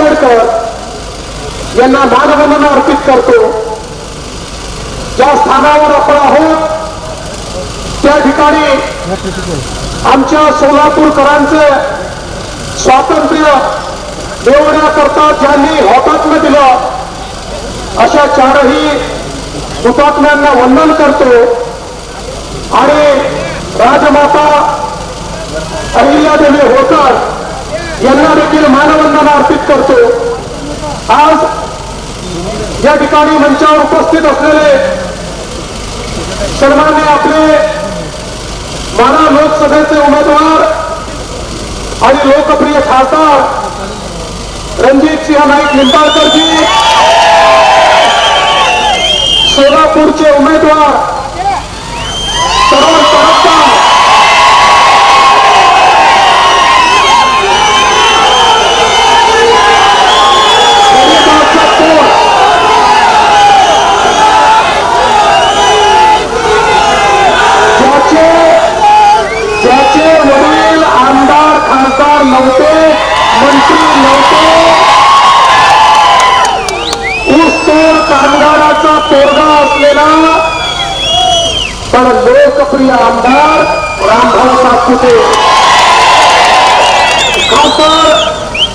आंबेडकर यांना मानवंदना अर्पित करतो. ज्या स्थानावर आपण आहोत त्या ठिकाणी आमच्या सोलापूरकरांचं स्वातंत्र्य मिळवण्याकरता ज्यांनी हौतात्म्य दिलं अशा चारही हुतात्म्यांना वंदन करतो. आणि राजमाता अहिल्यादेवी होळकर यांना देखील मानवंदना अर्पित करतो. आज या ठिकाणी मंचावर उपस्थित असलेले सन्मान्य आपले माना लोकसभेचे उमेदवार आणि लोकप्रिय खासदार रणजित सिंह नाईक निंबाळकरजी सोलापूरचे उमेदवार तरुण तडफदार रविदास चतुर ज्याचे ज्याचे वडील आमदार खासदार नव्हते मंत्री नव्हते ऊसतोड कामगाराचा तोडगा असलेला पण लोकप्रिय आमदार रामभाऊ सातपुते. खासदार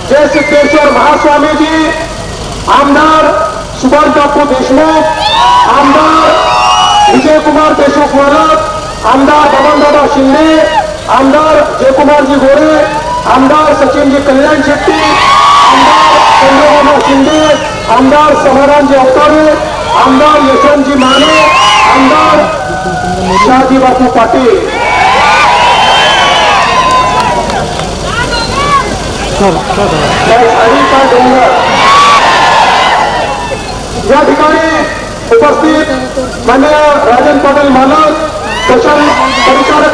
जय सिद्धेश्वर महास्वामीजी आमदार सुभाष बापू देशमुख आमदार विजयकुमार देशमुख वरद आमदार बबनदादा शिंदे आमदार जयकुमारजी गोरे आमदार सचिनजी कल्याण शेट्टी, आमदार चंद्रबाबा शिंदे, आमदार समाधानजी अवतारे आमदार यशवंतजी माने, आमदार शहाजी बापू पाटील। उपस्थित मान्य राजन पाटील मालक प्रशांत परिचारक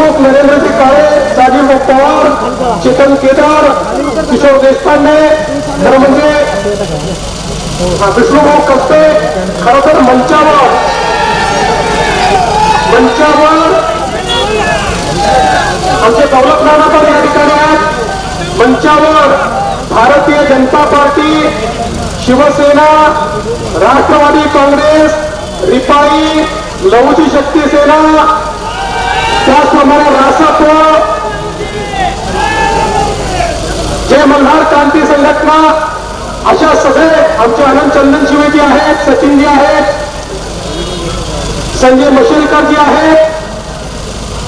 देशमुख नरेंद्रजी काळे राजीव पवार चेतन केदार किशोर देशपांडे खरं म्हणजे विष्णुभाऊ कप्पे खरं तर मंचावर. मंचावर. आमचे दौलत नाना पण या ठिकाणी आहेत. मंचावर भारतीय जनता पार्टी शिवसेना राष्ट्रवादी काँग्रेस रिपाई लवची शक्ती सेना त्याचप्रमाणे रासप. जे मल्हार क्रांती संघटना. अशा सगळे आमचे आनंद चंदन शिवेजी आहेत सचिनजी आहेत संजय मशिलकरजी आहेत.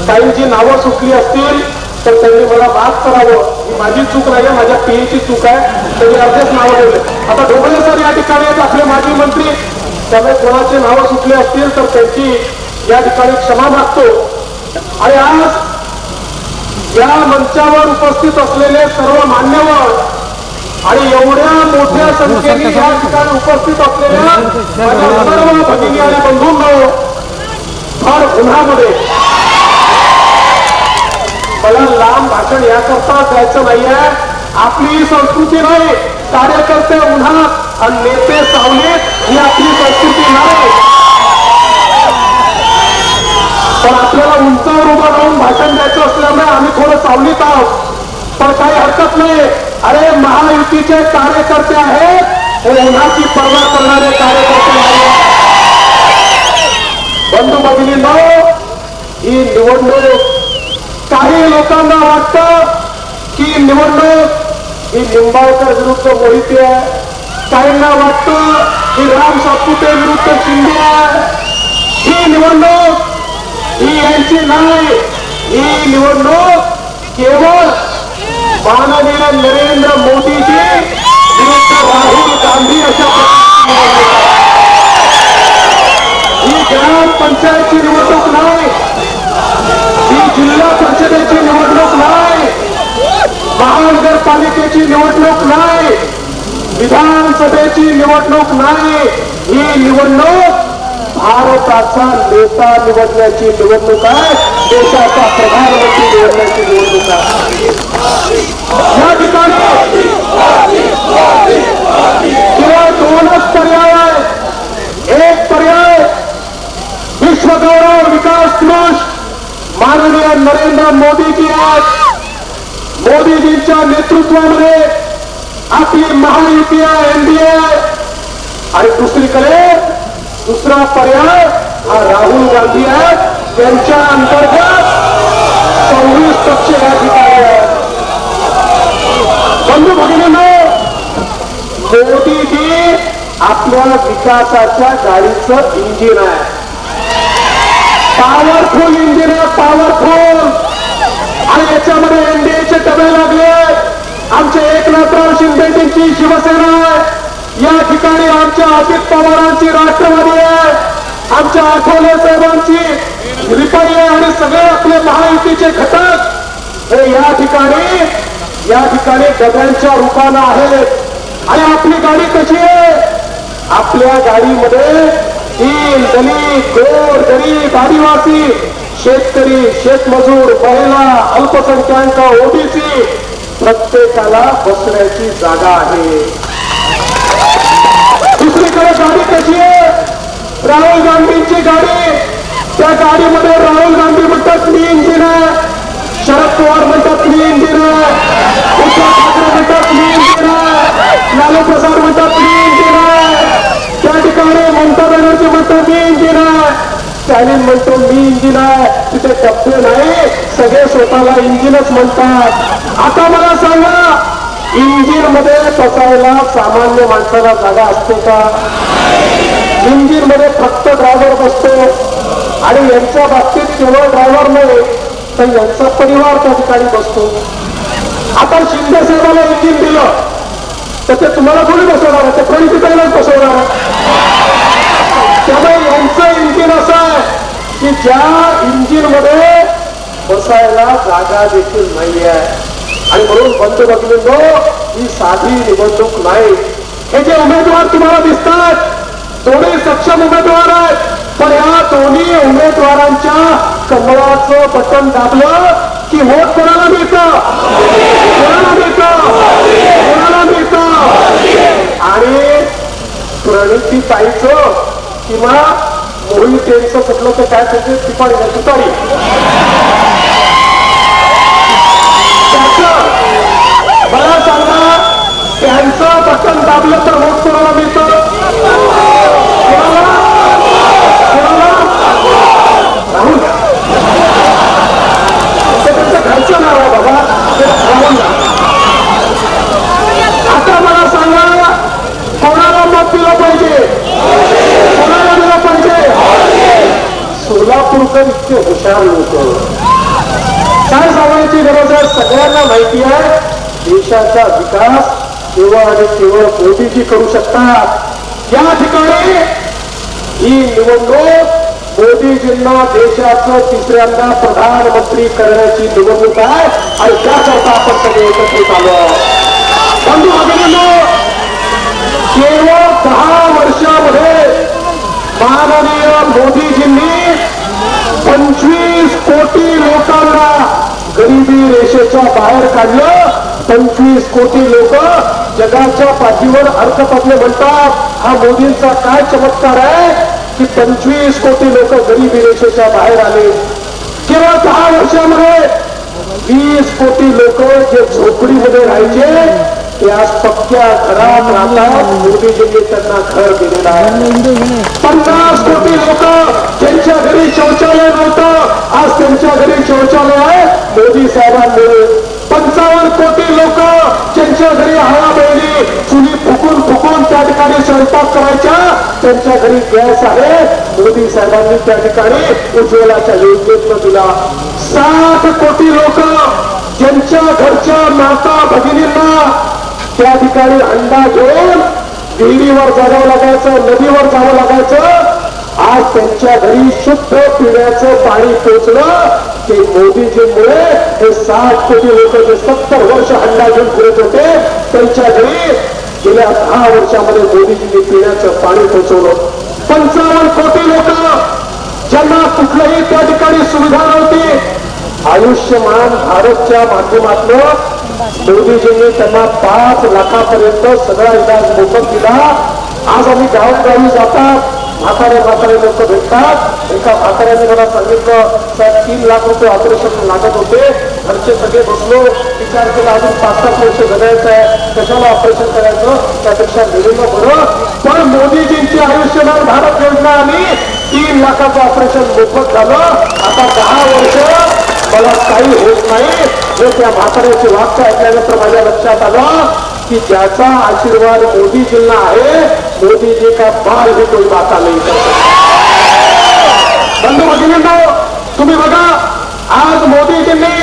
काहींची नावं सुटली असतील तर त्यांनी मला माफ करावं. ही माझी चूक नाही आहे, माझ्या पीएची चूक आहे. त्यांनी अर्धेच नावं ठेवले. आता ढोबळे सर या ठिकाणी आहेत आपले माजी मंत्री. त्यामुळे कोणाचे नावं सुटले असतील तर त्यांची या ठिकाणी क्षमा मागतो. आणि आज या मंचावर उपस्थित असलेले सर्व मान्यवर आणि एवढ्या मोठ्या संख्येने या ठिकाणी उपस्थित असलेल्या सर्व भगिनी आणि बंधूंनो फार उन्हामध्ये. मला लांब भाषण याकरता द्यायचं नाहीये. आपली ही संस्कृती नाही. कार्यकर्ते उन्हात आणि नेते सावलीत ही आपली संस्कृती नाही पण आपल्याला उंचावर उभं राहून भाषण द्यायचं असल्यामुळे आम्ही थोडं सावलीत आहोत. पण काही हरकत नाही. अरे महायुतीचे कार्यकर्ते आहेत. हे उन्हाची पर्वा करणारे कार्यकर्ते आहेत. बंधू भगिनींनो ही निवडणूक काही लोकांना वाटतं की निवडणूक ही निंबाळकर विरुद्ध मोहिती आहे. काहींना वाटतं की राम सातपुते विरुद्ध शिंदे आहे. ही निवडणूक ही यांची नाही ही निवडणूक केवळ माननीय नरेंद्र मोदीजी विरुद्ध राहुल गांधी अशा ही निवडणूक पंचायतची निवडणूक नाही ही जिल्हा परिषदेची निवडणूक नाही महानगरपालिकेची निवडणूक नाही विधानसभेची निवडणूक नाही ही निवडणूक भारताचा नेता निवडण्याची निवडणूक आहे. देशाचा प्रधानमंत्री निवडण्याची निवडणूक आहे. या ठिकाणी केवळ दोनच एक पर्याय विश्वगौरव विकास पुरुष माननीय नरेंद्र मोदी मोदीजी आहेत मोदीजींच्या नेतृत्वामध्ये आपली महायुती आहे, एनडीए आणि दुसरीकडे दुसरा पर्याय हा राहुल गांधी आहे त्यांच्या अंतर्गत सव्वीस पक्ष या ठिकाणी आहेत. बंधू भगिनींनो मोदीजी आपल्या विकासाच्या गाडीचं इंजिन आहे? पॉवरफुल इंजिन आहे पॉवरफुल आणि याच्यामध्ये एनडीएचे डबे लागले. आमचे एकनाथराव शिंदेजींची शिवसेना आहे. या ठिकाणी आमच्या अजित पवारांची राष्ट्रवादी आहे. आमच्या आठवले साहेबांची रिपाई आहे आणि सगळे आपले महायुतीचे घटक. हे या ठिकाणी या ठिकाणी डब्यांच्या रूपानं आहेत. आणि आपली गाडी कशी आहे? आपल्या गाडीमध्ये तीन दलित गोर गरीब आदिवासी शेतकरी शेतमजूर महिला अल्पसंख्याक ओबीसी प्रत्येकाला बसण्याची जागा आहे. दुसरीकडे गाडी कशी आहे? राहुल गांधींची गाडी. त्या गाडीमध्ये राहुल गांधी म्हणतात मी इंजिन आहे. शरद पवार म्हणतात मी इंजिन आहे. उद्धव ठाकरे म्हणतात मी इंजिन आहे. लालू प्रसाद म्हणतात मी इंजिन आहे. त्या ठिकाणी ममता बॅनर्जी म्हणतात मी इंजिन आहे. स्टॅलिन म्हणतो मी इंजिन आहे. तिथे टप्पे नाही. सगळे स्वतःला इंजिनच म्हणतात. आता मला सांगा इंजिनमध्ये बसायला सामान्य माणसाला जागा असते का? इंजिनमध्ये फक्त ड्रायव्हर बसतो आणि यांच्या बाबतीत केवळ ड्रायव्हर नाही तर यांचा परिवार त्या ठिकाणी बसतो. आपण शिंदे साहेबांना इंजिन दिलं तर ते तुम्हाला कोणी बसवणार? ते प्रणितीताईलाच बसवणार. त्यामुळे यांचं इंजिन असं आहे की ज्या इंजिनमध्ये बसायला जागा देखील नाही आहे आणि म्हणून बंद बघलेलो ही साधी निवडणूक नाही. हे जे उमेदवार तुम्हाला दिसतात दोन्ही सक्षम उमेदवार आहेत. पण या दोन्ही उमेदवारांच्या कमळाचं बटन दाबलं की वोट कोणाला मिळतं? कोणाला मिळतं? कोणाला मिळतं? आणि प्रणिती ताईचं किंवा मोहितेचं कुठलं ते काय त्याचे ठिकाणी नाही तुतारी त्याचं मला सांगा त्यांचं बटन दाबलं तर वोट कोणाला मिळतं? राहुल ते त्यांचं घरचं नाव आहे बाबा. राहुल आता मला सांगा कोणाला मत दिलं पाहिजे? कोणाला दिलं पाहिजे? सोलापूरकर इतके हुशार लोक. काय सांगायची गरज आहे? सगळ्यांना माहिती आहे देशाचा विकास केवळ आणि केवळ मोदीजी करू शकतात. या ठिकाणी ही निवडणूक मोदीजींना देशाचं तिसऱ्यांदा प्रधानमंत्री करण्याची निवडणूक आहे आणि त्याकरता आपण सगळे एकत्रित आलो बंधू भगिनींनो केवळ दहा वर्षामध्ये माननीय मोदीजींनी पंचवीस कोटी लोकांना गरिबी रेषेच्या बाहेर काढलं. पंचवीस कोटी लोक जगाच्या पाठीवर अर्थतज्ञ म्हणतात हा मोदींचा काय चमत्कार आहे की पंचवीस कोटी लोक गरीबी रेषेच्या बाहेर आले. केवळ दहा वर्षामध्ये वीस कोटी लोक जे झोपडीमध्ये राहायचे ते आज पक्क्या घरात राहतात. मोदीजींनी त्यांना घर दिलेलं आहे. पन्नास कोटी लोक त्यांच्या घरी शौचालय नव्हतं. आज त्यांच्या घरी शौचालय आहे. मोदी साहेबांमुळे पंचावन्न कोटी लोक ज्यांच्या घरी हवा बैली चुली फुकून फुकून त्या ठिकाणी स्वयंपाक करायच्या त्यांच्या घरी गॅस आहे. मोदी साहेबांनी त्या ठिकाणी उज्ज्वलाच्या योजनेतनं दिला. साठ कोटी लोक ज्यांच्या घरच्या माता भगिनींना त्या ठिकाणी अंडा घेऊन विहिरीवर जावं लागायचं नदीवर जावं लागायचं आज त्यांच्या घरी शुद्ध पिण्याचं पाणी पोचलं ते मोदीजींमुळे हे साठ कोटी लोक जे सत्तर वर्ष हंडा घेऊन फिरत होते त्यांच्या घरी गेल्या दहा वर्षामध्ये मोदीजींनी पिण्याचं पाणी पोचवलं. पंचावन्न कोटी लोक ज्यांना कुठलंही त्या ठिकाणी सुविधा नव्हती. आयुष्यमान भारतच्या माध्यमातून मोदीजींनी त्यांना पाच लाखापर्यंत सगळा इलाज मोफत दिला. आज आम्ही गावोगावी जातात. म्हातारे म्हातारे लोक भेटतात. एका म्हाताऱ्याने मला सांगितलं साहेब तीन लाख रुपये ऑपरेशन लागत होते. घरचे सगळे बसलो. विचार केला अजून पाच सात वर्ष जगायचं आहे. कशाला ऑपरेशन करायचं? त्यापेक्षा गेलेलं बरं. पण मोदीजींची आयुष्यमान भारत योजना आली. तीन लाखाचं ऑपरेशन मोफत झालं. आता दहा वर्ष मला काही होत नाही. हे त्या म्हाताऱ्याचे वाक्य ऐकल्यानंतर माझ्या लक्षात आलं की ज्याचा आशीर्वाद मोदीजींना आहे मोदीजी का बाल भी कोई बाता नाही करत. बंधू भगिनींनो तुम्ही बघा आज मोदीजींनी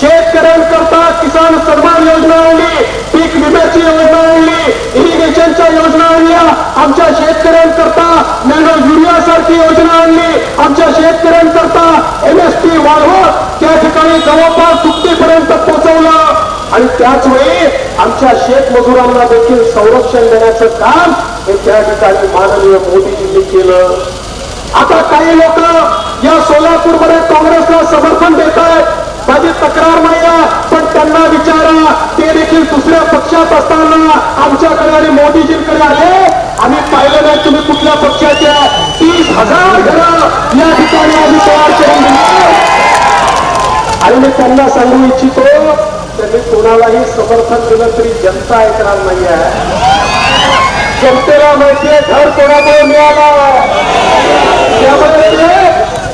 शेतकऱ्यांकरता किसान सन्मान योजना आणली पीक विम्याची योजना आणली इरिगेशनच्या योजना आणल्या आमच्या शेतकऱ्यांकरता नॅनो युरिया सारखी योजना आणली आमच्या शेतकऱ्यांकरता एमएसपी वाढवत त्या ठिकाणी जवळपास दुपटीपर्यंत पोहोचवलं आणि त्याच वेळी आमच्या शेतमजुरांना देखील संरक्षण देण्याचं काम हे त्या ठिकाणी माननीय मोदीजींनी केलं. आता काही लोक या सोलापूरमध्ये काँग्रेसला समर्थन देत आहेत माझी तक्रार नाही पण त्यांना विचारा. ते देखील दुसऱ्या पक्षात असताना आमच्याकडे आणि मोदीजींकडे आले आम्ही पाहिलं नाही तुम्ही कुठल्या पक्षाच्या तीस हजार घरं या ठिकाणी आम्ही तयार करून दिली आणि मी त्यांना सांगू इच्छितो त्यांनी कोणालाही समर्थन दिलं तरी जनता ऐकणार नाही आहे जनतेला माहितीये घर कोणामुळे मिळाला. त्यामध्ये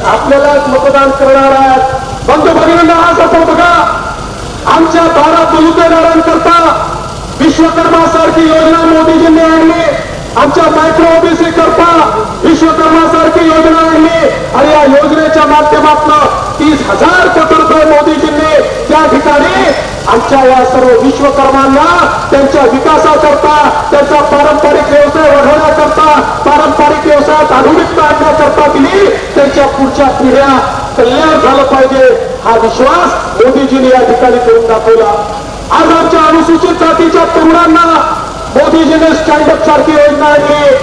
आपल्यालाच मतदान करणार आहेत. बंधू भगिनींना आज आपण बघा. आमच्या बारा बलुतेदारांकरता विश्वकर्मा सारखी योजना मोदीजींनी आणली. आमच्या मायक्रो ओबीसी करता विश्वकर्मा सारखी योजना आणली. आणि या योजनेच्या माध्यमातून तीस हजार कोटी रुपये मोदीजींनी त्या ठिकाणी आमच्या या सर्व विश्वकर्मांना त्यांच्या विकासाकरता त्यांचा पारंपरिक व्यवसाय वाढवण्याकरता पारंपरिक व्यवसायात आधुनिकता आणण्याकरता दिली. त्यांच्या पुढच्या पिढ्या कल्याण झालं पाहिजे. हा विश्वास मोदीजींनी या ठिकाणी करून दाखवला. आज आमच्या अनुसूचित जातीच्या तरुणांना मोदीजीने स्टँडअप सारखी योजना आणली.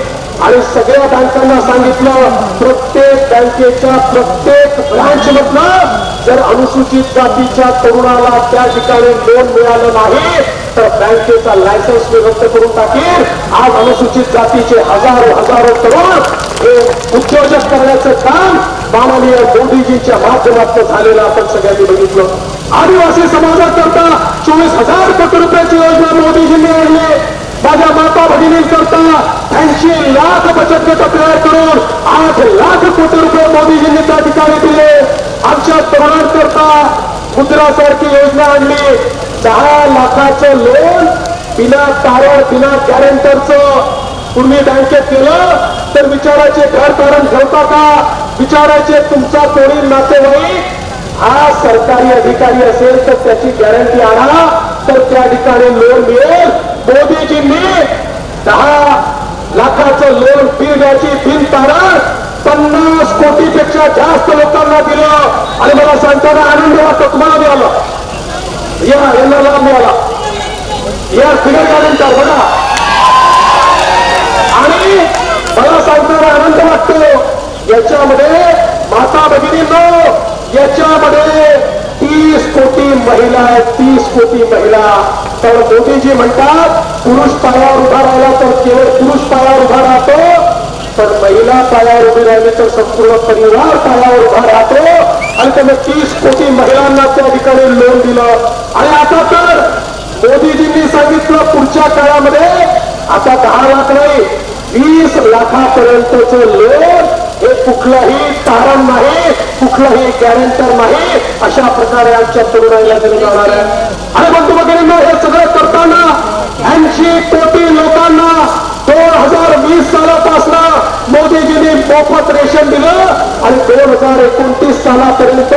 आणि सगळ्या बँकांना सांगितलं प्रत्येक बँकेच्या प्रत्येक ब्रांच मधनं जर अनुसूचित जातीच्या तरुणाला त्या ठिकाणी लोन मिळालं नाही तर बँकेचा लायसन्स मी रद्द करून टाकेल आज अनुसूचित जातीचे हजारो हजारो तरुण हे उद्योजक करण्याचं काम माननीय मोदीजींच्या माध्यमातून झालेलं आपण सगळ्यांनी बघितलं. आदिवासी समाजाकरता चोवीस हजार कोटी रुपयाची योजना मोदीजींनी आणली. माझ्या माता भगिनींकरता ऐंशी लाख बचत गट तयार करून आठ लाख कोटी रुपये मोदीजींनी त्या ठिकाणी दिले. आमच्या तरुणांकरता मुद्रासारखी योजना आणली. दहा लाखाचं लोन बिना तारण बिना गॅरेंटरचं पूर्वी बँकेत केलं तर विचारायचे घर तारण ठेवता का? विचारायचे तुमचा कोणी नातेवाईक? हा सरकारी अधिकारी असेल तर त्याची गॅरंटी आणा. तर त्या ठिकाणी लोन मिळेल. मोदीजींनी दहा लाखाचं लोन पिण्याची बिन तारण पन्नास कोटीपेक्षा जास्त लोकांना दिलं. आणि मला सांगताना आनंद वाटतो तुम्हाला मिळाला या यांना लाभ मिळाला. या फिगर बघा. आणि मला सांगताना आनंद वाटतो याच्यामध्ये माता भगिनींनो याच्यामध्ये तीस कोटी महिला आहेत तीस कोटी महिला. तर मोदीजी म्हणतात पुरुष पायावर उभा राहिला तर केवळ पुरुष पायावर उभा राहतो पण महिला पायावर उभी राहिली तर संपूर्ण परिवार पायावर उभा राहतो. आणि त्याने तीस कोटी महिलांना त्या ठिकाणी लोन दिलं. आणि आता तर मोदीजींनी सांगितलं पुढच्या काळामध्ये आता दहा लाख नाही वीस लाखापर्यंतचं लोन हे कुठलंही तारण नाही कुठलंही गॅरेंटर नाही अशा प्रकारे आमच्या तरुणाईला दिलं जाणार आहे. आणि बंधू भगिनींनो हे सगळं करताना ऐंशी कोटी लोकांना दोन हजार वीस सालापासून मोदीजींनी मोफत रेशन दिलं आणि दोन हजार एकोणतीस सालापर्यंत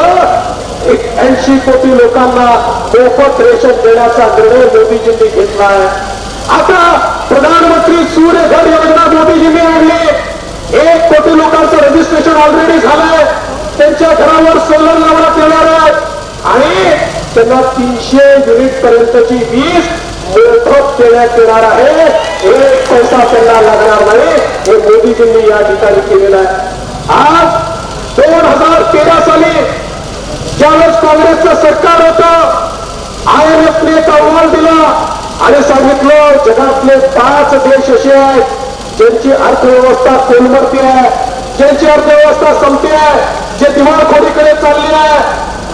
एक ऐंशी कोटी लोकांना मोफत रेशन देण्याचा निर्णय मोदीजींनी घेतला आहे. आता प्रधानमंत्री सूर्यघर योजना मोदीजींनी आणली. एक कोटी लोकांचं रजिस्ट्रेशन ऑलरेडी झालंय. त्यांच्या घरावर सोलर लावण्यात येणार आहे. आणि त्यांना तीनशे युनिट पर्यंतची वीज मोफत देण्यात येणार आहे. एक पैसा त्यांना लागणार नाही. हे मोदीजींनी या ठिकाणी केलेलं आहे. आज दोन हजार तेरा साली ज्यावेळेस काँग्रेसचं सरकार होतं आय एम एफने एक अहवाल दिला? आणि सांगितलं जगातले पाच देश असे आहेत ज्यांची अर्थव्यवस्था कोलमडती आहे ज्यांची अर्थव्यवस्था संपते आहे जे दिवाळखोरीकडे चालली आहे.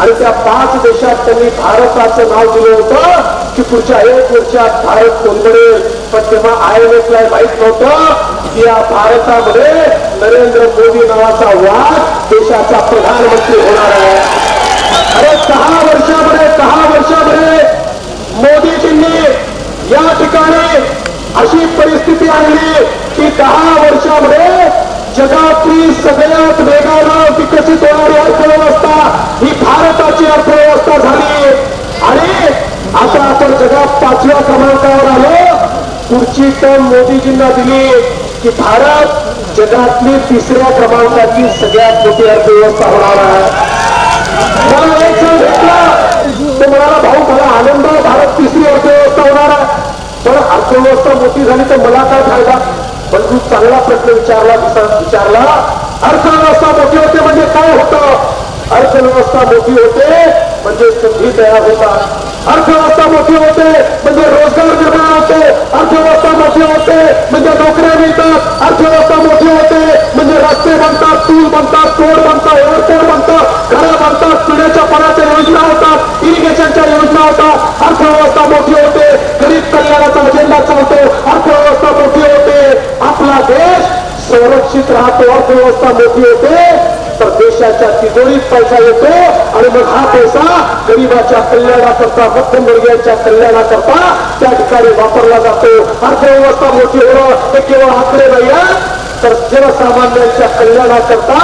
आणि त्या पाच देशात त्यांनी भारताचं नाव दिलं होतं की पुढच्या एक वर्षात भारत कोलमडेल. पण तेव्हा आय एम एफला माहीत नव्हतं की या भारतामध्ये नरेंद्र मोदी नावाचा वाद देशाचा प्रधानमंत्री होणार आहे. अरे दहा वर्षामध्ये दहा वर्षामध्ये मोदीजींनी या ठिकाणी अशी परिस्थिती आणली की दहा वर्षामध्ये जगातली सगळ्यात वेगानं विकसित होणारी अर्थव्यवस्था ही भारताची अर्थव्यवस्था झाली. आणि आता आपण जगात पाचव्या क्रमांकावर आलो. पुढची टर्म मोदीजींना दिली की भारत जगातली तिसऱ्या क्रमांकाची सगळ्यात मोठी अर्थव्यवस्था होणार आहे मला एक जण भेटला तो म्हणाला भाऊ मला आनंद आहे, भारत तिसरी अर्थव्यवस्था होणार आहे पण अर्थव्यवस्था मोठी झाली तर मला काय फायदा? पण तू चांगला प्रश्न विचारला विचारला अर्थव्यवस्था मोठी होते म्हणजे काय होतं? अर्थव्यवस्था मोठी होते म्हणजे संधी तयार होतात. अर्थव्यवस्था मोठी होते म्हणजे रोजगार निर्माण होते अर्थव्यवस्था मोठी होते म्हणजे नोकऱ्या मिळतात अर्थव्यवस्था मोठी होते म्हणजे रस्ते बनतात पूल बनतात तोड बनतात एअरपोर्ट बनतात घरं बनतात पिण्याच्या पाण्याच्या योजना होतात इरिगेशनच्या योजना होतात अर्थव्यवस्था मोठी होते गरीब कल्याणाचा अजेंडा चालतो अर्थव्यवस्था मोठी होते आपला देश संरक्षित राहतो अर्थव्यवस्था मोठी होते. तर देशाच्या तिजोरीत पैसा येतो आणि मग हा पैसा गरीबाच्या कल्याणाकरता मध्यमवर्गीयांच्या कल्याणाकरता त्या ठिकाणी वापरला जातो. अर्थव्यवस्था मोठी होणं हे केवळ आकडे नाही तर जनसामान्यांच्या कल्याणाकरता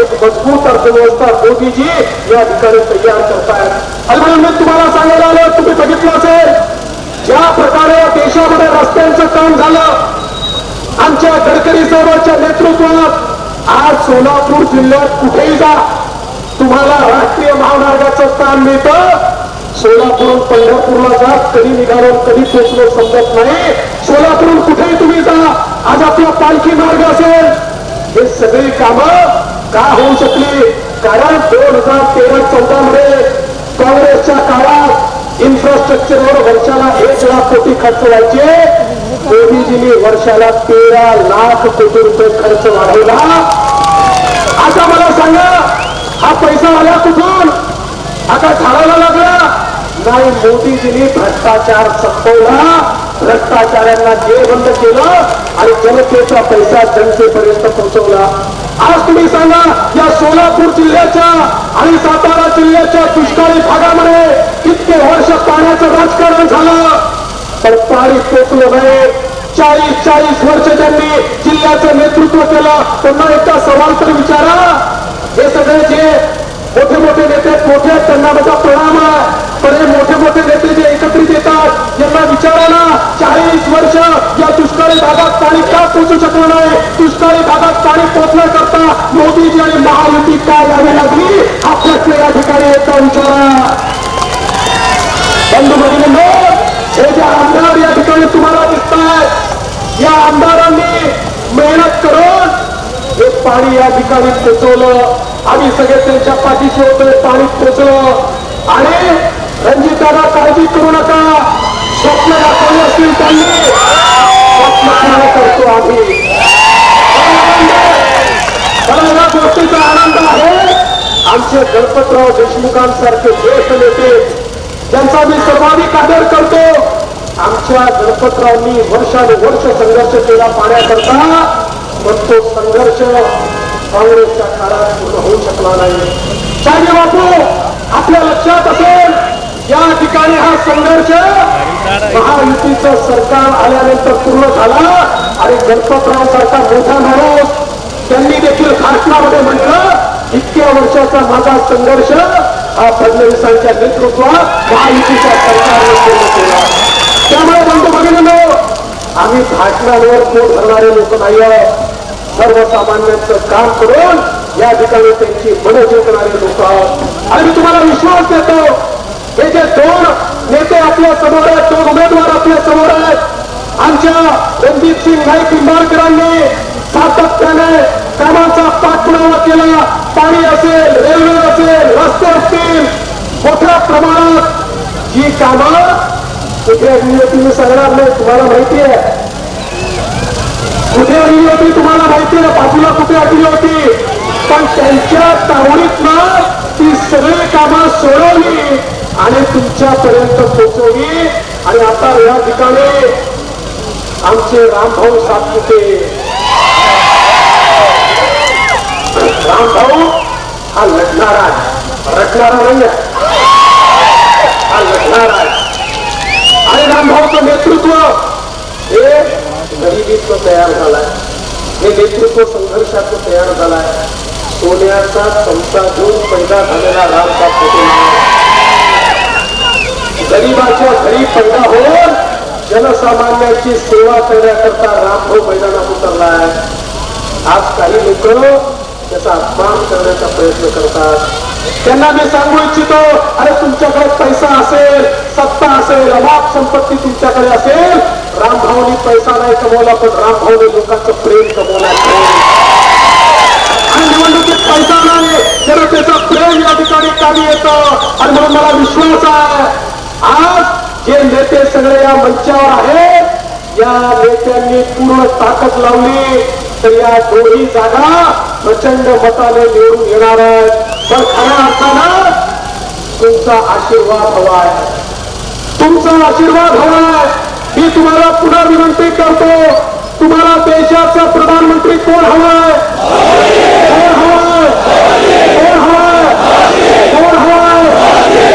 एक मजबूत अर्थव्यवस्था मोदीजी या ठिकाणी तयार करतायत. आणि मी तुम्हाला सांगायला आलो तुम्ही बघितलं असेल ज्या प्रकारे देशामध्ये रस्त्यांचं काम झालं. आमच्या गडकरी साहेबांच्या नेतृत्वात आज सोलापूर जिल्ह्यात कुठेही जा. तुम्हाला राष्ट्रीय महामार्गाचं स्थान मिळतं. सोलापूरून पंढरपूरला जा. कधी निघालो कधी पोचलो समजत नाही. सोलापूरून कुठेही तुम्ही जा. आज आपला पालखी मार्ग असेल. हे सगळी कामं का होऊ शकली? कारण दोन हजार तेरा चौदा मध्ये काँग्रेसच्या काळात इन्फ्रास्ट्रक्चरवर वर्षाला एक लाख कोटी खर्च व्हायचे. मोदीजींनी वर्षाला तेरा लाख कोटी रुपये खर्च वाढवला. आता मला सांगा हा पैसा आला कुठून? आता झाडाला लागला. नाही मोदीजींनी भ्रष्टाचार संपवला. भ्रष्टाचारांना जे बंद केलं आणि जनतेचा पैसा जनतेपर्यंत पोहोचवला. आज तुम्ही सांगा या सोलापूर जिल्ह्याच्या आणि सातारा जिल्ह्याच्या दुष्काळी भागामध्ये इतके वर्ष पाण्याचं राजकारण झालं. सत्तावीस पाणी पोचलं नाही चाळीस चाळीस वर्ष ज्यांनी जिल्ह्याचं नेतृत्व केलं. त्यांना एकदा सवाल तर विचारा. हे सगळे जे मोठे मोठे नेते मोठे त्यांना माझा प्रणाम आहे. पण हे मोठे मोठे नेते जे एकत्रित येतात यांना विचारा ना चाळीस वर्ष या दुष्काळी भागात पाणी का पोचू शकलं नाही? दुष्काळी भागात पाणी पोचण्याकरता मोदीजी आणि महायुती का यावी लागली? हा प्रश्न या ठिकाणी येता विचारा. बंधू भगिनी हे जे आमदार या ठिकाणी तुम्हाला दिसत आहेत या आमदारांनी मेहनत करून हे पाणी या ठिकाणी पोचवलं. आम्ही सगळे त्यांच्या पाठीशी होतो पाणी पोचलं. आणि रणजिताला काळजी करू नका. स्वप्न दाखवले असतील त्यांनी. स्वप्न पूर्ण करतो आम्ही. मला या गोष्टीचा आनंद आहे. आमचे गणपतराव देशमुखांसारखे ज्येष्ठ नेते ज्यांचा मी सर्वाधिक आदर करतो गणपतरावनी वर्षानुवर्ष संघर्ष केला पाण्याकरता पण तो संघर्ष काँग्रेसच्या काळात पूर्ण होऊ शकला नाही. शाही बापू आपल्या लक्षात असेल या ठिकाणी हा संघर्ष महायुतीचं सरकार आल्यानंतर पूर्ण झाला आणि गणपतराव सारखा मोठा माणूस त्यांनी देखील भाषणामध्ये म्हटलं इतक्या वर्षाचा माझा संघर्ष हा फडणवीसांच्या नेतृत्वात महायुतीच्या सरकारने पूर्ण केला. त्यामुळे भाषणांवर पोट भरणारे लोक नाही आहोत सर्वसामान्यांचं काम करून या ठिकाणी त्यांची मन जिंकणारे लोक आहोत. आणि मी तुम्हाला विश्वास देतो हे जे दोन नेते आपल्यासमोर आहेत दोन उमेदवार आपल्यासमोर आहेत आमच्या रणजित सिंग नाईक निंबाळकरांनी सातत्याने कामाचा पाठपुरावा केला. पाणी असेल रेल्वे असेल रस्ते असतील मोठ्या प्रमाणात जी कामं कुठल्या अडली सांगणार नाही तुम्हाला माहिती आहे. कुठे आलेली होती तुम्हाला माहिती आहे बाजूला कुठे आलेली होती? पण त्यांच्या तावडीतनं ती सगळी कामं सोडवली आणि तुमच्यापर्यंत पोहोचवली आणि आता या ठिकाणी आमचे रामभाऊ सातपुते. रामभाऊ हा लढणारा आहे रटणारा नाही हा लढणारा आहे आणि रामभाऊचं नेतृत्व हे गरिबीचं तयार नेतृत्व संघर्षाचं तयार झालाय सोन्याचा चमचा पैदा झालेला रामसाहेब होते गरिबाच्या घरी पैदा होऊन जनसामान्यांची सेवा करण्याकरता रामभाऊ मैदानात उतरलाय आज काही लोक त्याचा अपमान करण्याचा प्रयत्न करतात। त्यांना मी सांगू अरे, तुमच्याकडे पैसा सत्ता असेल संपत्ती तुमच्याकडे असेल, रामभाऊनी पैसा नाही कमवला पण रामभाऊने लोकांचं प्रेम कमवला आणि निवडणुकीत पैसा नाही जनतेचं प्रेम या ठिकाणी कामी येतं. आणि म्हणून मला विश्वास आहे आज जे नेते सगळे या मंचावर आहेत या नेत्यांनी पूर्ण ताकद लावली तर या दोन्ही जागा प्रचंड मताने निवडून येणार आहेत. पण खऱ्या अर्थानं तुमचा आशीर्वाद हवा आहे. तुमचा आशीर्वाद हवा आहे. मी तुम्हाला पुन्हा विनंती करतो तुम्हाला देशाचा प्रधानमंत्री कोण हवाय? कोण हवाय? कोण हवाय? कोण हवाय?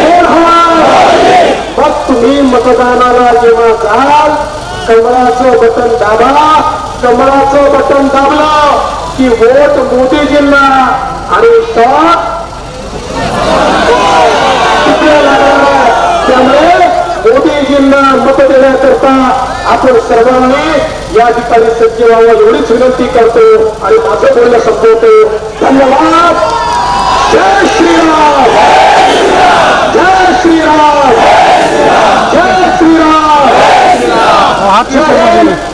कोण हवाय? मग तुम्ही मतदानाला जेव्हा जाल कमळाचं बटन दाबा कमळाचं बटन दाबलं की वोट मोदीजींना आणि शॉट महत्त्व देण्याकरता आपण सर्वांनी या ठिकाणी सज्ज व्हावं एवढीच विनंती करतो आणि माझं बोलणं संपवतो. धन्यवाद. जय श्रीराम. जय श्रीराम. जय श्रीराम.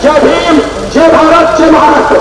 जय भीम जय भारत जय महाराष्ट्र.